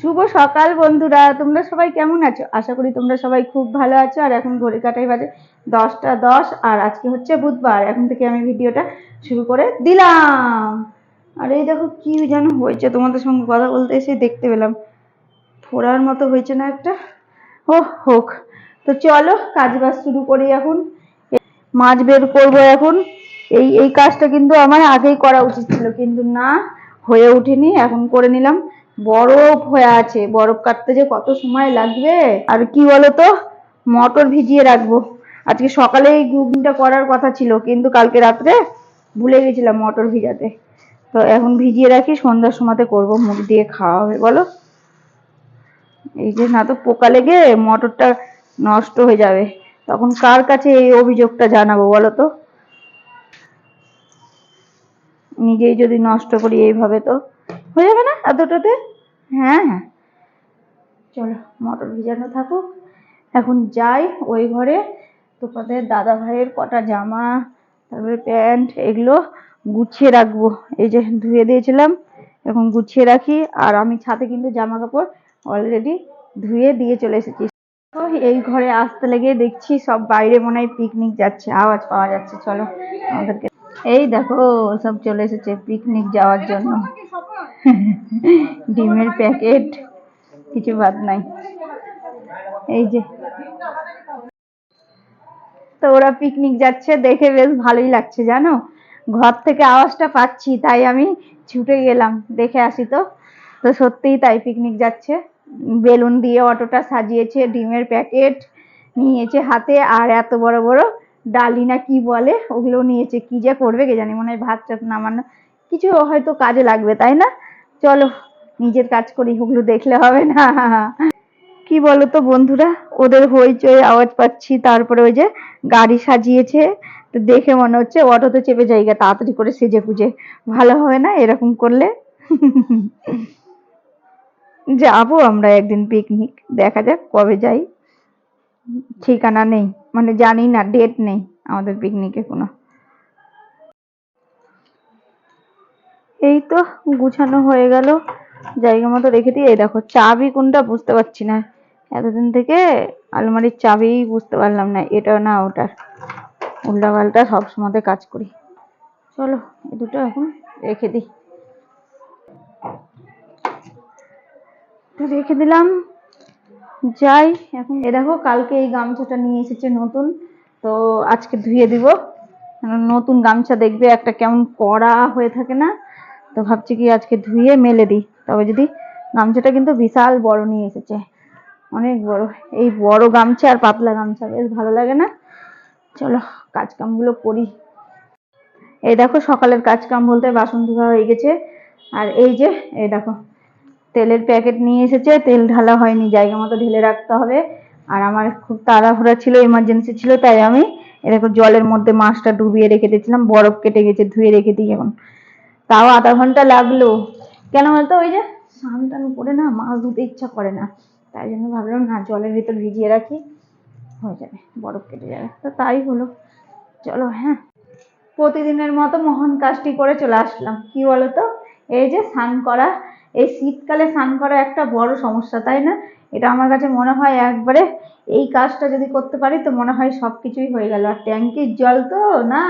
শুভ সকাল বন্ধুরা, তোমরা সবাই কেমন আছো? আশা করি তোমরা সবাই খুব ভালো আছো, আর এখন ঘড়ি কাটাই বাজে দশটা দশ, আর আজকে হচ্ছে বুধবার, এখন থেকে আমি ভিডিওটা শুরু করে দিলাম। আর এই দেখো কি যেন হয়েছে, তোমাদের সঙ্গে কথা বলতে এসে দেখতে পেলাম। ফোড়ার মতো হয়েছে না একটা? ও হোক। তো চলো, কাজ বাজ শুরু করি এখন। মাছ বের করব এখন। এই এই কাজটা কিন্তু আমার আগেই করা উচিত ছিল, কিন্তু না, হয়ে ওঠেনি, এখন করে নিলাম। বরফ হয়ে আছে। বরফ কাটতে যে কত সময় লাগবে? আর কি বলতো? মটর ভিজিয়ে রাখব। আজকে সকালে এই ঘুগনিটা করার কথা ছিল, কিন্তু কালকে রাত্রে ভুলে গেছিলাম মটর ভিজাতে। তো এখন ভিজিয়ে রাখি, সন্ধ্যার সময়তে করব মুখ দিয়ে খাওয়া হবে, বলো? এই যে না তো পোকা লেগে মটরটা নষ্ট হয়ে যাবে। তখন কার কাছে এই অভিযোগটা জানাব, বলো তো? নিজেই যদি নষ্ট করি এইভাবে তো। হয়ে যাবে না এতটাতে হ্যাঁ হ্যাঁ। চলো মটর ভিজানো থাকুক। এখন যাই ওই ঘরে। তোমাদের দাদা ভাইয়ের কটা জামা তারপরে প্যান্ট এগুলো গুছিয়ে রাখব। এই যে ধুয়ে দিয়েছিলাম এখন গুছিয়ে রাখি। আর আমি ছাদে কিন্তু জামা কাপড় অলরেডি ধুয়ে দিয়ে চলে এসেছি। তো এই ঘরে আসতে লেগে দেখছি সব বাইরে মনে হয় পিকনিক যাচ্ছে আওয়াজ পাওয়া যাচ্ছে। চলো আমাদেরকে এই দেখো সব চলে এসেছে পিকনিক যাওয়ার জন্য। ডিমের প্যাকেট, কিছু বাদ নাই। এই যে। তো ওরা পিকনিক যাচ্ছে, দেখে বেশ ভালোই লাগছে, জানো? ঘর থেকে আওয়াজটা পাচ্ছি, তাই আমি ছুটে গেলাম, দেখে আসি তো। তো সত্যিই তাই পিকনিক যাচ্ছে। বেলুন দিয়ে অটোটা সাজিয়েছে, ডিমের প্যাকেট নিয়েছে হাতে, আর এত বড় বড় ডালি না কি বলে, ওগুলো নিয়েছে, কি যে করবে কে জানি, মনে হয় ভাত টাত নামানো, কিছু হয়তো কাজে লাগবে, তাই না? চলো, নিজের কাজ করি, ওগুলো দেখলে হবে না। কি বলো তো বন্ধুরা, ওদের হইচই, আওয়াজ পাচ্ছি, তারপরে ওই যে গাড়ি সাজিয়েছে, তো দেখে মনে হচ্ছে অটোতে চেপে জায়গা, তাড়াতাড়ি করে সেজে পুজে ভালো হবে না এরকম করলে? যাব আমরা একদিন পিকনিক দেখা যাক কবে যাই। ঠিকানা নেই মানে জানি না ডেট নেই আমাদের পিকনিকে কোনো। এই তো গুছানো হয়ে গেল। জায়গা মতো রেখে দিয়ে, এই দেখো, চাবি কোনটা বুঝতে পারছি না। এতদিন থেকে আলমারির চাবি বুঝতে পারলাম না, এটা না ওটার উল্টা পাল্টা সবসময় কাজ করি। চলো, এ দুটো এখন রেখে দিই। রেখে দিলাম। যাই, এখন এ দেখো, কালকে এই গামছাটা নিয়ে এসেছে নতুন। তো আজকে ধুয়ে দিব। নতুন গামছা দেখবে একটা কেমন কড়া হয়ে থাকে না। তো ভাবছি কি আজকে ধুয়ে মেলে দিই। তবে যদি গামছাটা কিন্তু বিশাল বড় নিয়ে এসেছে। অনেক বড়। এই বড় গামছা আর পাতলা গামছা বেশ ভালো লাগে না? চলো কাজ কামগুলো করি। এই দেখো সকালের কাজ কাম বলতে বাসন ধোয়া হয়ে গেছে। আর এই যে, এই দেখো, তেলের প্যাকেট নিয়ে এসেছে। তেল ঢালা হয়নি, জায়গা মতো ঢেলে রাখতে হবে। আর আমার খুব তাড়াহুড়া ছিল এমার্জেন্সি ছিল, তাই আমি এরকম জলের মধ্যে মাছটা ডুবিয়ে রেখে দিয়েছিলাম। বরফ কেটে গেছে, ধুয়ে রেখে দিই এখন। তাও আধা ঘণ্টা লাগল। কেন বলতো ওই যে স্নান টান করে না মাছ ধুতে ইচ্ছা করে না। তাই জন্য ভাবলাম, না, জলের ভিতর ভিজিয়ে রাখি। হয়ে যাবে, বরফ কেটে যাবে। তো তাই হলো। চলো হ্যাঁ। প্রতিদিনের মতো মোহন কাজটি করে চলে আসলাম। কি বলতো? এই যে স্নান করা, এই শীতকালে স্নান করা একটা বড় সমস্যা, তাই না? এটা আমার কাছে মনে হয় একবারে এই কাজটা যদি করতে পারি, তো মনে হয় সব কিছুই হয়ে গেল। আর ট্যাঙ্কির জল তো, না?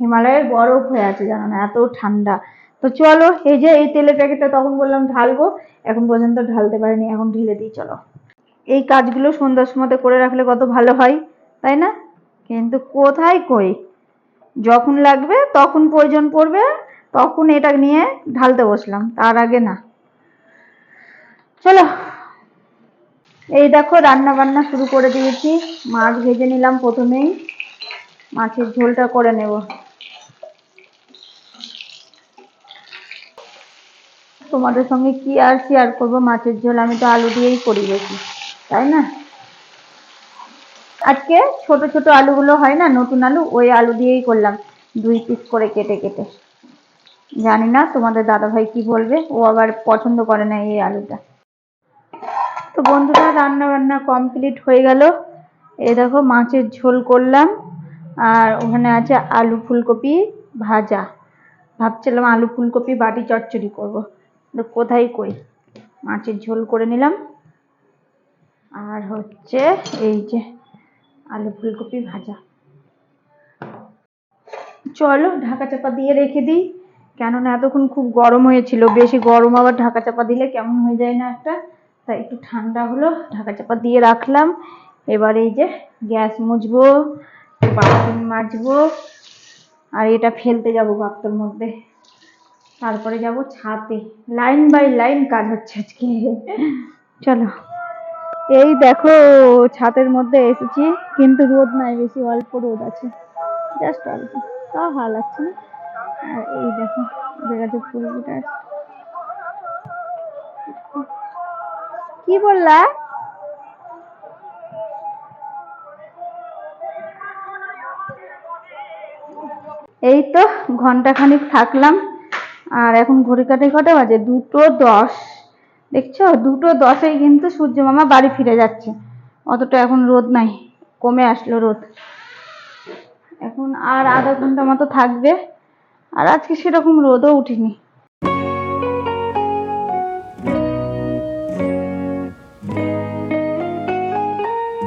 হিমালয়ের বরফ হয়ে আছে, জানো না, এত ঠান্ডা। তো চলো, এই যে এই তেলের প্যাকেটটা তখন বললাম ঢালবো, এখন পর্যন্ত ঢালতে পারিনি, এখন ঢেলে দিই, চলো। এই কাজগুলো সন্ধ্যার সময়তে করে রাখলে কত ভালো হয়, তাই না? কিন্তু কোথায় কই? যখন লাগবে, তখন প্রয়োজন পড়বে, তখন এটা নিয়ে ঢালতে বসলাম, তার আগে না। চলো, এই দেখো রান্না বান্না শুরু করে দিয়েছি, মাছ ভেজে নিলাম প্রথমেই, মাছের ঝোলটা করে নেব। তোমাদের সঙ্গে কি আর শেয়ার করব? মাছের ঝোল আমি তো আলু দিয়েই করি বেশি, তাই না? আজকে ছোট ছোট আলুগুলো হয় না, নতুন আলু, ওই আলু দিয়েই করলাম, দুই পিস করে কেটে কেটে। জানি না তোমাদের দাদা ভাই কি বলবে, ও আবার পছন্দ করে না এই আলুটা। তো বন্ধুরা, রান্না বান্না কমপ্লিট হয়ে গেল। এই দেখো, মাছের ঝোল করলাম, আর ওখানে আছে আলু ফুলকপি ভাজা। ভাবছিলাম আলু ফুলকপি বাটি চচ্চড়ি করব। কোথায় কই? মাছের ঝোল করে নিলাম। আর হচ্ছে এই যে আলু ফুলকপি ভাজা। চলো ঢাকা চাপা দিয়ে রেখে দিই। কেননা এতক্ষণ খুব গরম হয়েছিল। বেশি গরম আবার ঢাকা চাপা দিলে কেমন হয়ে যায় না একটা? তাই একটু ঠান্ডা হলো, ঢাকা চাপা দিয়ে রাখলাম। এবার এই যে গ্যাস মুছবো বাথরুম মাজবো, আর এটা ফেলতে যাব বাক্তর মধ্যে। তারপরে যাব ছাদে। লাইন বাই লাইন কাজ হচ্ছে আজকে। চলো। এই দেখো, ছাদের মধ্যে এসেছি, কিন্তু রোদ নাই, বেশি অল্প রোদ আছে। জাস্ট অল্প। তাও ভালো লাগছে না? আর এই দেখো যাচ্ছে ফুলগুলো কি বললা? এই তো ঘণ্টা খানিক থাকলাম। আর এখন ঘড়ি কাটে কটা বাজে? দুটো দশ। দেখছ? দুটো দশেই কিন্তু সূর্য মামা বাড়ি ফিরে যাচ্ছে। অতটা এখন রোদ নাই। কমে আসলো রোদ। এখন আর আধা ঘণ্টা মতো থাকবে। আর আজকে সেরকম রোদও উঠেনি।